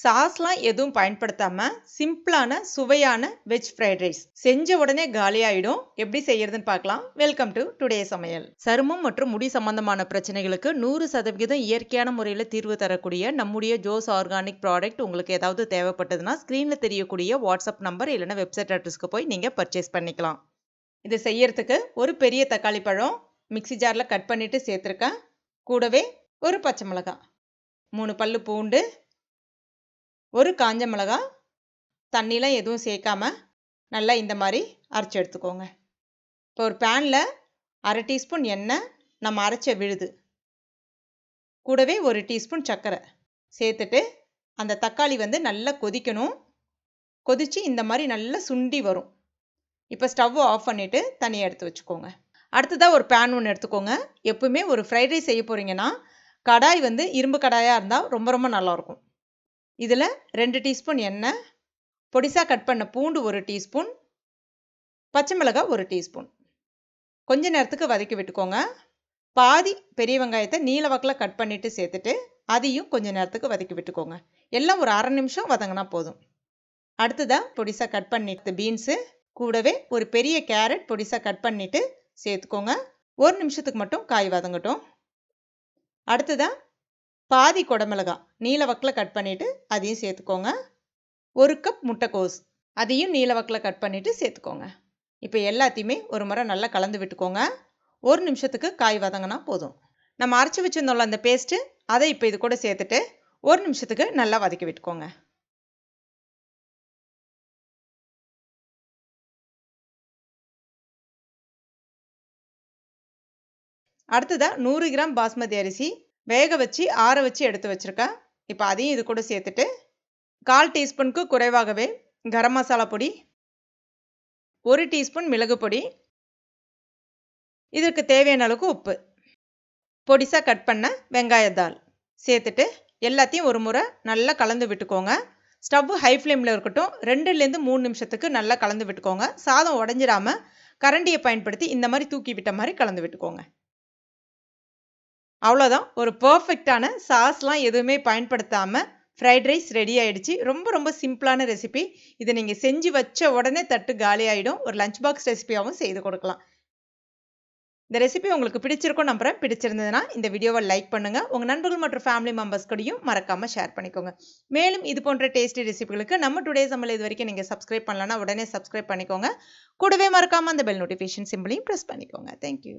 சாஸ்லாம் எதுவும் பயன்படுத்தாம சிம்பிளான சுவையான வெஜ் ஃப்ரைட் ரைஸ் செஞ்ச உடனே காலியாயிடும். எப்படி செய்யறதுன்னு பார்க்கலாம். வெல்கம் டு டுடே சமையல். சருமம் மற்றும் முடி சம்பந்தமான பிரச்சனைகளுக்கு நூறு சதவிகிதம் இயற்கையான முறையில் தீர்வு தரக்கூடிய நம்முடைய ஜோஸ் ஆர்கானிக் ப்ராடக்ட் உங்களுக்கு ஏதாவது தேவைப்பட்டதுன்னா ஸ்க்ரீனில் தெரியக்கூடிய வாட்ஸ்அப் நம்பர் இல்லைன்னா வெப்சைட் அட்ரஸ்க்கு போய் நீங்கள் பர்ச்சேஸ் பண்ணிக்கலாம். இதை செய்யறதுக்கு ஒரு பெரிய தக்காளி பழம் மிக்சி ஜாரில் கட் பண்ணிட்டு சேர்த்துருக்கேன். கூடவே ஒரு பச்சை மிளகாய். மூணு பல்லு பூண்டு ஒரு காஞ்ச மிளகா தண்ணிலாம் எதுவும் சேர்க்காம நல்லா இந்த மாதிரி அரைச்சி எடுத்துக்கோங்க. இப்போ ஒரு பேனில் அரை டீஸ்பூன் எண்ணெய் நம்ம அரைச்ச விழுது. கூடவே ஒரு டீஸ்பூன் சர்க்கரை சேர்த்துட்டு அந்த தக்காளி வந்து நல்லா கொதிக்கணும். கொதித்து இந்த மாதிரி நல்லா சுண்டி வரும். இப்போ ஸ்டவ்வை ஆஃப் பண்ணிவிட்டு தனியாக எடுத்து வச்சுக்கோங்க. அடுத்ததாக ஒரு பேன் ஒன்று எடுத்துக்கோங்க. எப்பவுமே ஒரு ஃப்ரைட் ரைஸ் செய்ய போகிறீங்கன்னா கடாய் வந்து இரும்பு கடாயாக இருந்தால் ரொம்ப ரொம்ப நல்லாயிருக்கும் இதில் ரெண்டு டீஸ்பூன் எண்ணெய் பொடிசாக கட் பண்ண பூண்டு ஒரு டீஸ்பூன் பச்சை மிளகாய் ஒரு டீஸ்பூன். கொஞ்ச நேரத்துக்கு வதக்கி விட்டுக்கோங்க. பாதி பெரிய வெங்காயத்தை நீல வாக்கில் கட் பண்ணிவிட்டு சேர்த்துட்டு அதையும் கொஞ்ச நேரத்துக்கு வதக்கி விட்டுக்கோங்க. எல்லாம் ஒரு அரை நிமிஷம் வதங்கினா போதும். அடுத்ததாக பொடிசாக கட் பண்ணிட்டு பீன்ஸு கூடவே ஒரு பெரிய கேரட் பொடிசாக கட் பண்ணிவிட்டு சேர்த்துக்கோங்க. ஒரு நிமிஷத்துக்கு மட்டும் காய் வதங்கட்டும். அடுத்ததாக பாதி குடமிளகா நீலவக்கில் கட் பண்ணிவிட்டு அதையும் சேர்த்துக்கோங்க. ஒரு கப் முட்டைக்கோஸ் அதையும் நீலவக்கில் கட் பண்ணிவிட்டு சேர்த்துக்கோங்க. இப்போ எல்லாத்தையுமே ஒரு முறை நல்லா கலந்து விட்டுக்கோங்க. ஒரு நிமிஷத்துக்கு காய் வதங்கினா போதும். நம்ம அரைச்சி வச்சுருந்தோம்ல அந்த பேஸ்ட்டு அதை இப்போ இது கூட சேர்த்துட்டு ஒரு நிமிஷத்துக்கு நல்லா வதக்கி விட்டுக்கோங்க. அடுத்ததாக நூறு கிராம் பாஸ்மதி அரிசி வேக வச்சு ஆற வச்சு எடுத்து வச்சுருக்கேன். இப்போ அதையும் இது கூட சேர்த்துட்டு கால் டீஸ்பூனுக்கு குறைவாகவே கரம் மசாலா பொடி ஒரு டீஸ்பூன் மிளகு பொடி இதற்கு தேவையான அளவுக்கு உப்பு. பொடிசாக கட் பண்ண வெங்காயத்தால் சேர்த்துட்டு எல்லாத்தையும் ஒரு முறை நல்லா கலந்து விட்டுக்கோங்க. ஸ்டவ் ஹை ஃப்ளேமில் இருக்கட்டும் ரெண்டுலேருந்து மூணு நிமிஷத்துக்கு நல்லா கலந்து விட்டுக்கோங்க. சாதம் உடஞ்சிடாமல் கரண்டியை பயன்படுத்தி இந்த மாதிரி தூக்கி விட்ட மாதிரி கலந்து விட்டுக்கோங்க. அவ்வளோதான் ஒரு பர்ஃபெக்டான சாஸ்லாம் எதுவுமே பயன்படுத்தாமல் ஃப்ரைட் ரைஸ் ரெடி ஆகிடுச்சு ரொம்ப ரொம்ப சிம்பிளான ரெசிபி இதை நீங்கள் செஞ்சு வச்ச உடனே தட்டு காலி ஆகிடும் ஒரு லஞ்ச் பாக்ஸ் ரெசிபியாகவும் செய்து கொடுக்கலாம். இந்த ரெசிபி உங்களுக்கு பிடிச்சிருக்கும் நம்புறேன். பிடிச்சிருந்ததுன்னா இந்த வீடியோவை லைக் பண்ணுங்கள் உங்கள் நண்பர்கள் மற்றும் ஃபேமிலி மெம்பர்ஸ் கூடயும் மறக்காமல் ஷேர் பண்ணிக்கோங்க. மேலும் இது போன்ற டேஸ்டி ரெசிபிகளுக்கு நம்ம டுடே சமையல் இது வரைக்கும் நீங்கள் சப்ஸ்கிரைப் பண்ணலன்னா உடனே சப்ஸ்கிரைப் பண்ணிக்கோங்க. கூடவே மறக்காமல் அந்த பெல் நோட்டிஃபிகேஷன் சிம்பிளையும் ப்ரெஸ் பண்ணிக்கோங்க. Thank you